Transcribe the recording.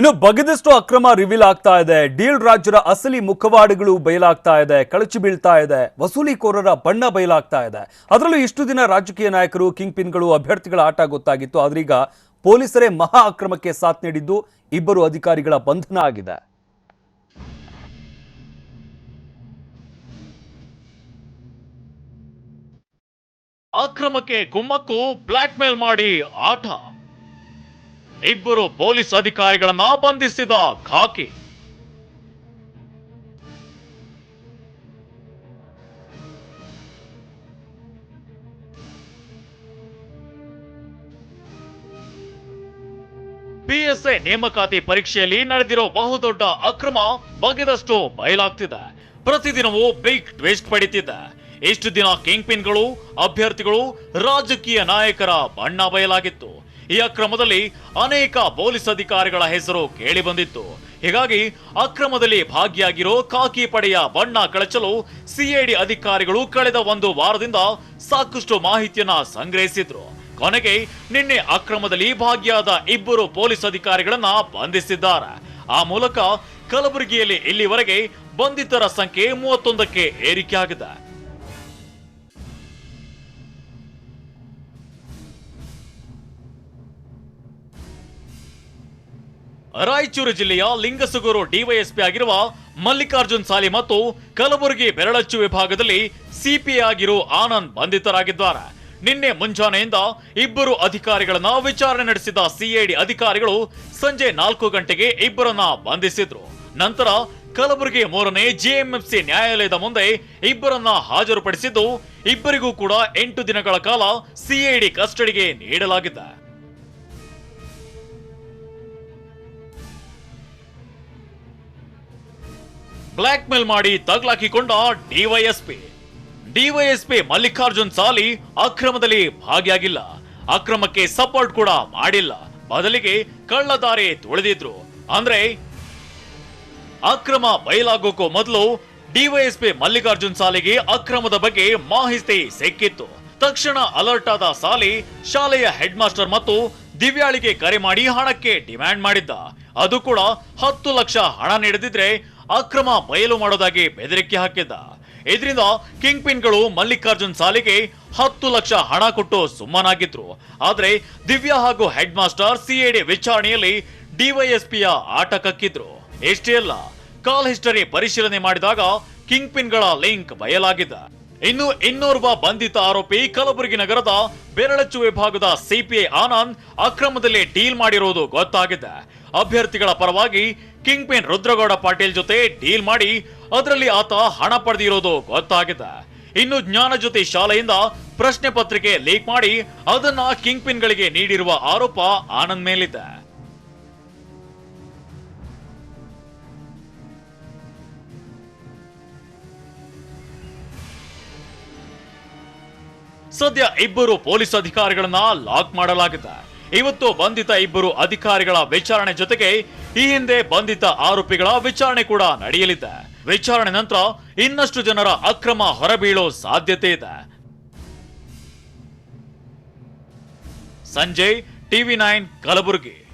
ಇನ್ನು ಬಗೆದಷ್ಟು ಅಕ್ರಮ ರಿವೀಲ್ ಆಗ್ತಾ ಇದೆ. ಡೀಲ್ ರಾಜ್ಯರ ಅಸಲಿ ಮುಖವಾಡಗಳು ಬಯಲಾಗ್ತಾ ಇದೆ. ಕಳಚಿ ಬೀಳ್ತಾ ಇದೆ. ವಸೂಲಿಕೋರರ ಬಣ್ಣ ಬಯಲಾಗ್ತಾ ಇದೆ. ಅದರಲ್ಲೂ ಇಷ್ಟು ದಿನ ರಾಜಕೀಯ ನಾಯಕರು ಕಿಂಗ್ ಪಿನ್ಗಳು ಅಭ್ಯರ್ಥಿಗಳ ಆಟ ಗೊತ್ತಾಗಿತ್ತು. ಆದ್ರೀಗ ಪೊಲೀಸರೇ ಮಹಾ ಅಕ್ರಮಕ್ಕೆ ಸಾಥ್ ನೀಡಿದ್ದು ಇಬ್ಬರು ಅಧಿಕಾರಿಗಳ ಬಂಧನ ಆಗಿದೆ. ಅಕ್ರಮಕ್ಕೆ ಕುಮ್ಮಕ್ಕು ಬ್ಲಾಕ್ ಮಾಡಿ ಆಟ. ಇಬ್ಬರು ಪೊಲೀಸ್ ಅಧಿಕಾರಿಗಳನ್ನ ಬಂಧಿಸಿದ ಖಾಕಿ. ಪಿಎಸ್ಐ ನೇಮಕಾತಿ ಪರೀಕ್ಷೆಯಲ್ಲಿ ನಡೆದಿರೋ ಬಹುದೊಡ್ಡ ಅಕ್ರಮ ಬಗೆದಷ್ಟು ಬಯಲಾಗ್ತಿದೆ. ಪ್ರತಿದಿನವೂ ಬಿಗ್ ಟ್ವಿಸ್ಟ್ ಪಡಿತಿದೆ. ಇಷ್ಟು ದಿನ ಕಿಂಗ್ ಪಿನ್ಗಳು ಅಭ್ಯರ್ಥಿಗಳು, ರಾಜಕೀಯ ನಾಯಕರ ಬಣ್ಣ ಬಯಲಾಗಿತ್ತು. ಈ ಅಕ್ರಮದಲ್ಲಿ ಅನೇಕ ಪೊಲೀಸ್ ಅಧಿಕಾರಿಗಳ ಹೆಸರು ಕೇಳಿ ಬಂದಿತ್ತು ಹೀಗಾಗಿ ಅಕ್ರಮದಲ್ಲಿ ಭಾಗಿಯಾಗಿರೋ ಖಾಕಿ ಪಡೆಯ ಬಣ್ಣ ಕಳಚಲು ಸಿಐಡಿ ಅಧಿಕಾರಿಗಳು ಕಳೆದ ಒಂದು ವಾರದಿಂದ ಸಾಕಷ್ಟು ಮಾಹಿತಿಯನ್ನ ಸಂಗ್ರಹಿಸಿದ್ರು. ಕೊನೆಗೆ ನಿನ್ನೆ ಅಕ್ರಮದಲ್ಲಿ ಭಾಗಿಯಾದ ಇಬ್ಬರು ಪೊಲೀಸ್ ಅಧಿಕಾರಿಗಳನ್ನ ಬಂಧಿಸಿದ್ದಾರೆ. ಆ ಮೂಲಕ ಕಲಬುರಗಿಯಲ್ಲಿ ಇಲ್ಲಿವರೆಗೆ ಬಂಧಿತರ ಸಂಖ್ಯೆ ಮೂವತ್ತೊಂದಕ್ಕೆ ಏರಿಕೆಯಾಗಿದೆ. ರಾಯಚೂರು ಜಿಲ್ಲೆಯ ಲಿಂಗಸುಗೂರು ಡಿವೈಎಸ್ಪಿ ಆಗಿರುವ ಮಲ್ಲಿಕಾರ್ಜುನ್ ಸಾಲಿ ಮತ್ತು ಕಲಬುರಗಿ ಬೆರಳಚ್ಚು ವಿಭಾಗದಲ್ಲಿ ಸಿಪಿ ಆಗಿರೋ ಆನಂದ್ ಬಂಧಿತರಾಗಿದ್ದಾರೆ. ನಿನ್ನೆ ಮುಂಜಾನೆಯಿಂದ ಇಬ್ಬರು ಅಧಿಕಾರಿಗಳನ್ನ ವಿಚಾರಣೆ ನಡೆಸಿದ ಸಿಐಡಿ ಅಧಿಕಾರಿಗಳು ಸಂಜೆ ನಾಲ್ಕು ಗಂಟೆಗೆ ಇಬ್ಬರನ್ನ ಬಂಧಿಸಿದ್ರು. ನಂತರ ಕಲಬುರಗಿ ಮೂರನೇ ಜಿಎಂಎಫ್ಸಿ ನ್ಯಾಯಾಲಯದ ಮುಂದೆ ಇಬ್ಬರನ್ನ ಹಾಜರುಪಡಿಸಿದ್ದು, ಇಬ್ಬರಿಗೂ ಕೂಡ ಎಂಟು ದಿನಗಳ ಕಾಲ ಸಿಐಡಿ ಕಸ್ಟಡಿಗೆ ನೀಡಲಾಗಿದೆ. ಬ್ಲಾಕ್ ಮೇಲ್ ಮಾಡಿ ತಗ್ಲಾಕಿಕೊಂಡ ಡಿವೈಎಸ್ಪಿ ಡಿವೈಎಸ್ಪಿ ಮಲ್ಲಿಕಾರ್ಜುನ್ ಸಾಲಿ ಅಕ್ರಮದಲ್ಲಿ ಭಾಗಿಯಾಗಿಲ್ಲ. ಅಕ್ರಮಕ್ಕೆ ಸಪೋರ್ಟ್ ಕೂಡ ಮಾಡಿಲ್ಲ. ಬದಲಿಗೆ ಕಳ್ಳದಾರಿ ತುಳಿದಿದ್ರು. ಅಂದ್ರೆ ಅಕ್ರಮ ಬಯಲಾಗೋಕ್ಕೂ ಮೊದಲು ಡಿವೈಎಸ್ಪಿ ಮಲ್ಲಿಕಾರ್ಜುನ್ ಸಾಲಿಗೆ ಅಕ್ರಮದ ಬಗ್ಗೆ ಮಾಹಿತಿ ಸಿಕ್ಕಿತ್ತು. ತಕ್ಷಣ ಅಲರ್ಟ್ ಆದ ಸಾಲಿ ಶಾಲೆಯ ಹೆಡ್ ಮಾಸ್ಟರ್ ಮತ್ತು ದಿವ್ಯಾಳಿಗೆ ಕರೆ ಮಾಡಿ ಹಣಕ್ಕೆ ಡಿಮ್ಯಾಂಡ್ ಮಾಡಿದ್ದ. ಅದು ಕೂಡ ಹತ್ತು ಲಕ್ಷ ಹಣ ನೀಡದಿದ್ರೆ ಅಕ್ರಮ ಬಯಲು ಮಾಡೋದಾಗಿ ಬೆದರಿಕೆ ಹಾಕಿದ್ದ. ಇದರಿಂದ ಕಿಂಗ್ ಪಿನ್ಗಳು ಮಲ್ಲಿಕಾರ್ಜುನ್ ಸಾಲಿಗೆ ಹತ್ತು ಲಕ್ಷ ಹಣ ಕೊಟ್ಟು ಸುಮ್ಮನಾಗಿದ್ರು. ಆದ್ರೆ ದಿವ್ಯಾ ಹಾಗೂ ಹೆಡ್ ಮಾಸ್ಟರ್ ಸಿಐಡಿ ವಿಚಾರಣೆಯಲ್ಲಿ ಡಿವೈಎಸ್ಪಿಯ ಆಟ ಕಕ್ಕಿದ್ರು ಇಷ್ಟೇ ಅಲ್ಲ, ಕಾಲ್ ಹಿಸ್ಟರಿ ಪರಿಶೀಲನೆ ಮಾಡಿದಾಗ ಕಿಂಗ್ ಪಿನ್ಗಳ ಲಿಂಕ್ ಬಯಲಾಗಿದೆ. ಇನ್ನು ಇನ್ನೋರ್ವ ಬಂಧಿತ ಆರೋಪಿ ಕಲಬುರಗಿ ನಗರದ ಬೆರಳಚ್ಚು ವಿಭಾಗದ ಸಿಪಿಐ ಆನಂದ್ ಅಕ್ರಮದಲ್ಲಿ ಡೀಲ್ ಮಾಡಿರುವುದು ಗೊತ್ತಾಗಿದೆ. ಅಭ್ಯರ್ಥಿಗಳ ಪರವಾಗಿ ಕಿಂಗ್ ಪಿನ್ ರುದ್ರಗೌಡ ಪಾಟೀಲ್ ಜೊತೆ ಡೀಲ್ ಮಾಡಿ ಅದರಲ್ಲಿ ಆತ ಹಣ ಪಡೆದಿರೋದು ಗೊತ್ತಾಗಿದೆ. ಇನ್ನು ಜ್ಞಾನ ಜ್ಯೋತಿ ಶಾಲೆಯಿಂದ ಪ್ರಶ್ನೆ ಪತ್ರಿಕೆ ಲೀಕ್ ಮಾಡಿ ಅದನ್ನ ಕಿಂಗ್ ಪಿನ್ಗಳಿಗೆ ನೀಡಿರುವ ಆರೋಪ ಆನಂದ್ ಮೇಲಿದೆ. ಸದ್ಯ ಇಬ್ಬರು ಪೊಲೀಸ್ ಅಧಿಕಾರಿಗಳನ್ನ ಲಾಕ್ ಮಾಡಲಾಗಿದೆ. ಇವತ್ತು ಬಂಧಿತ ಇಬ್ಬರು ಅಧಿಕಾರಿಗಳ ವಿಚಾರಣೆ ಜೊತೆಗೆ ಈ ಹಿಂದೆ ಬಂಧಿತ ಆರೋಪಿಗಳ ವಿಚಾರಣೆ ಕೂಡ ನಡೆಯಲಿದೆ. ವಿಚಾರಣೆ ನಂತರ ಇನ್ನಷ್ಟು ಜನರ ಅಕ್ರಮ ಹೊರಬೀಳೋ ಸಾಧ್ಯತೆ ಇದೆ. Sanjay, TV nine Kalaburagi.